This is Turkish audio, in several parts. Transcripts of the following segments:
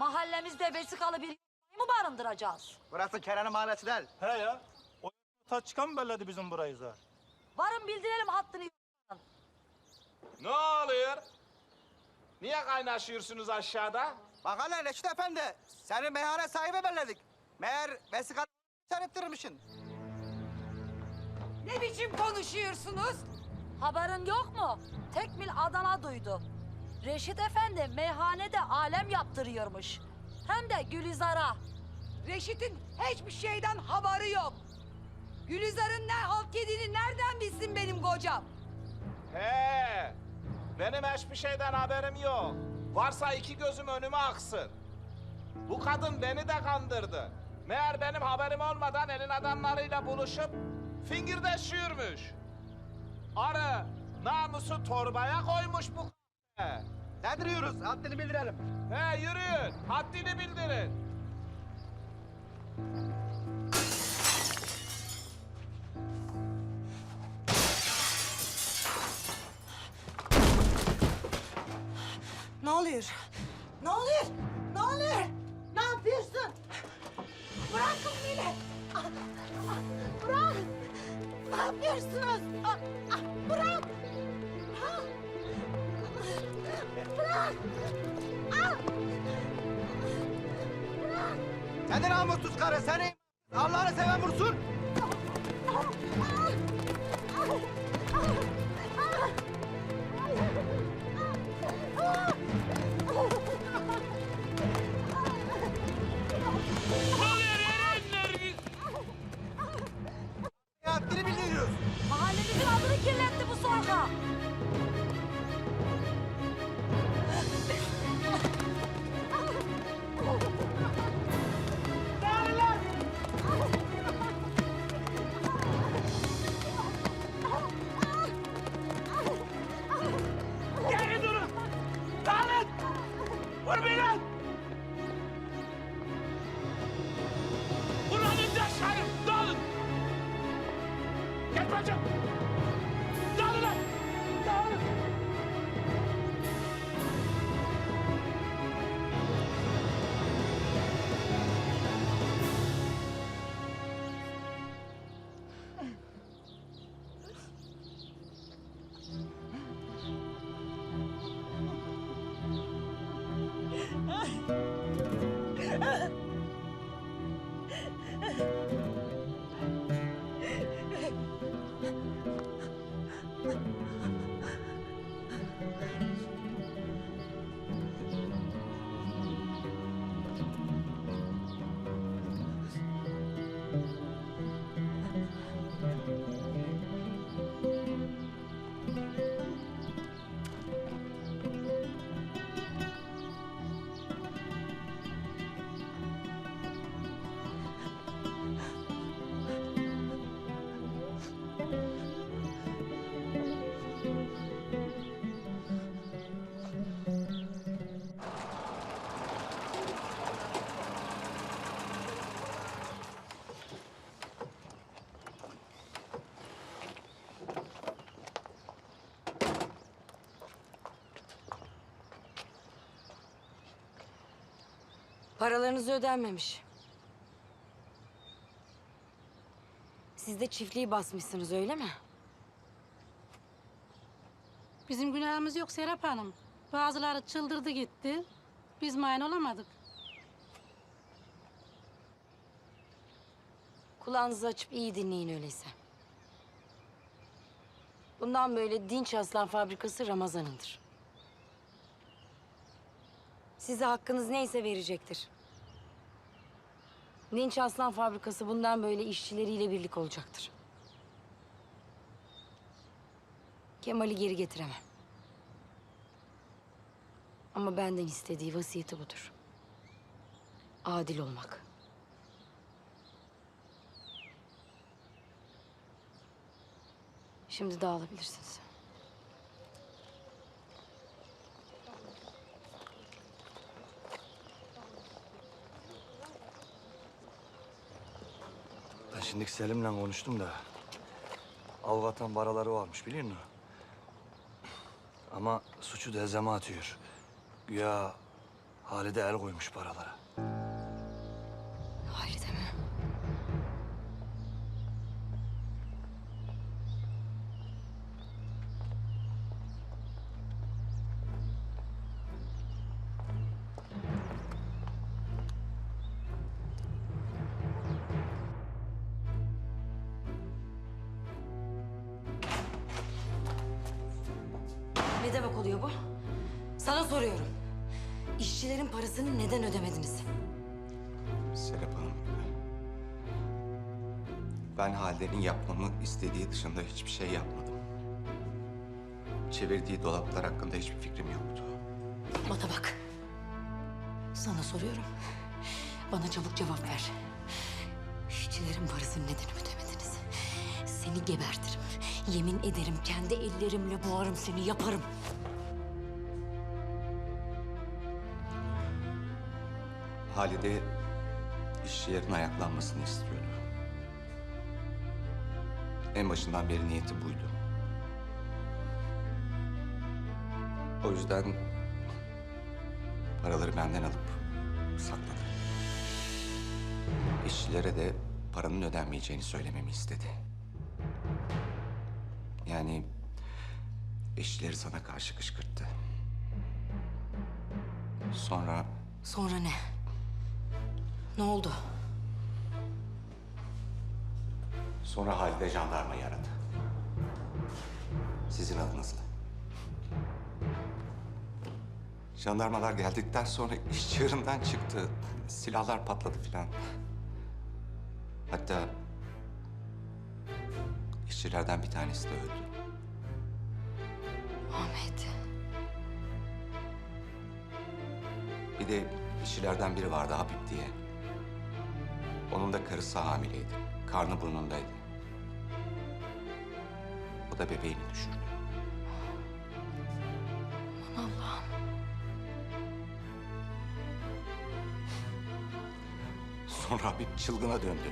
Mahallemizde vesikalı bir mı barındıracağız? Burası Kenan'ın mahallesi değil. He ya. O ta çıkan mı belledi bizim burayı zar? Varın bildirelim hattını. Ne oluyor? Niye kaynaşıyorsunuz aşağıda? Bak hele Reşit Efendi, senin meyhane sahibi belledik. Meğer vesikalı sen ettirmişsin. Ne biçim konuşuyorsunuz? Haberin yok mu? Tekmil Adana duydu. Reşit Efendi meyhanede alem yaptırıyormuş. Hem de Gülizar'a. Reşit'in hiçbir şeyden haberi yok. Gülizar'ın ne halt yediğini nereden bilsin benim kocam? He. Benim hiçbir şeyden haberim yok. Varsa iki gözüm önüme aksın. Bu kadın beni de kandırdı. Meğer benim haberim olmadan elin adamlarıyla buluşup fingirdeşiyormuş. Arı namusu torbaya koymuş bu He. Ne duruyoruz? Haddini bildirelim. He yürüyün. Haddini bildirin. Ne oluyor? Ne oluyor? Ne oluyor? Ne yapıyorsun? Bırakın beni. Ah, ah, Bırak. Ne yapıyorsunuz? Ah, ah, Bırak. Bırak. Ah. Seni namussuz karı, seni Allah'ını seven vursun. Haddini What a minute! Paralarınız ödenmemiş. Siz de çiftliği basmışsınız öyle mi? Bizim günahımız yok Serap Hanım. Bazıları çıldırdı gitti. Biz mani olamadık. Kulağınızı açıp iyi dinleyin öyleyse. Bundan böyle Dinç Aslan Fabrikası Ramazan'ındır. Size hakkınız neyse verecektir. Dinç Aslan Fabrikası bundan böyle işçileriyle birlik olacaktır. Kemal'i geri getiremem. Ama benden istediği vasiyeti budur. Adil olmak. Şimdi dağılabilirsiniz. Şimdi Selim'le konuştum da... ...avukatın paraları varmış biliyor musun? Ama suçu dezeme atıyor. Güya Halide el koymuş paralara. Ne demek oluyor bu? Sana soruyorum. İşçilerin parasını neden ödemediniz? Serap Hanım. Ben Halide'nin yapmamı istediği dışında hiçbir şey yapmadım. Çevirdiği dolaplar hakkında hiçbir fikrim yoktu. Bana bak. Sana soruyorum. Bana çabuk cevap ver. İşçilerin parasını neden ödemediniz? Seni gebertirim. Yemin ederim kendi ellerimle boğarım seni yaparım. Halide işçilerin ayaklanmasını istiyordu. En başından beri niyeti buydu. O yüzden paraları benden alıp sakladı. İşçilere de paranın ödenmeyeceğini söylememi istedi. Yani işçileri sana karşı kışkırttı. Sonra Sonra ne? Ne oldu? Sonra Halide jandarmayı aradı. Sizin adınızla. Jandarmalar geldikten sonra iş çığırından çıktı. Silahlar patladı filan. Hatta işçilerden bir tanesi de öldü. Ahmet. Bir de işçilerden biri vardı Habib diye. Onun da karısı hamileydi. Karnı burnundaydı. O da bebeğini düşürdü. Allah'ım. Sonra Habib çılgına döndü.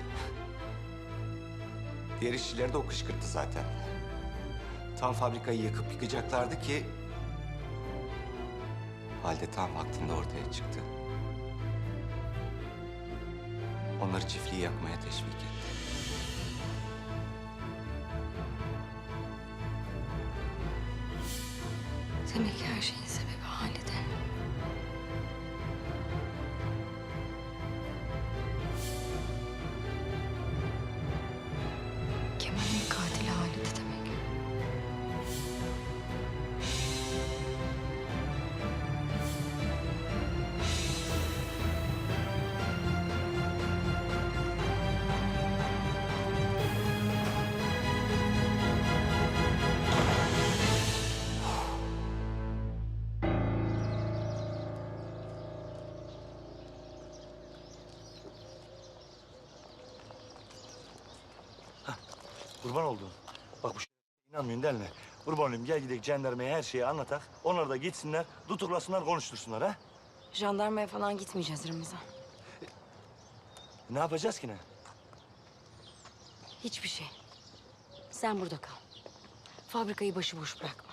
Diğer işçileri de o kışkırttı zaten. Tam fabrikayı yakıp yıkacaklardı ki... Halde tam vaktinde ortaya çıktı. Onları çiftliği yakmaya teşvik etti. Kurban oldum. Bak bu inanmıyorsun değil mi? Kurban olayım gel gidelim jandarmaya her şeyi anlatak. Onlar da gitsinler, tutuklasınlar, konuştursunlar ha. Jandarmaya falan gitmeyeceğiz Ramazan. Ne yapacağız ki ne? Hiçbir şey. Sen burada kal. Fabrikayı başıboş bırakma.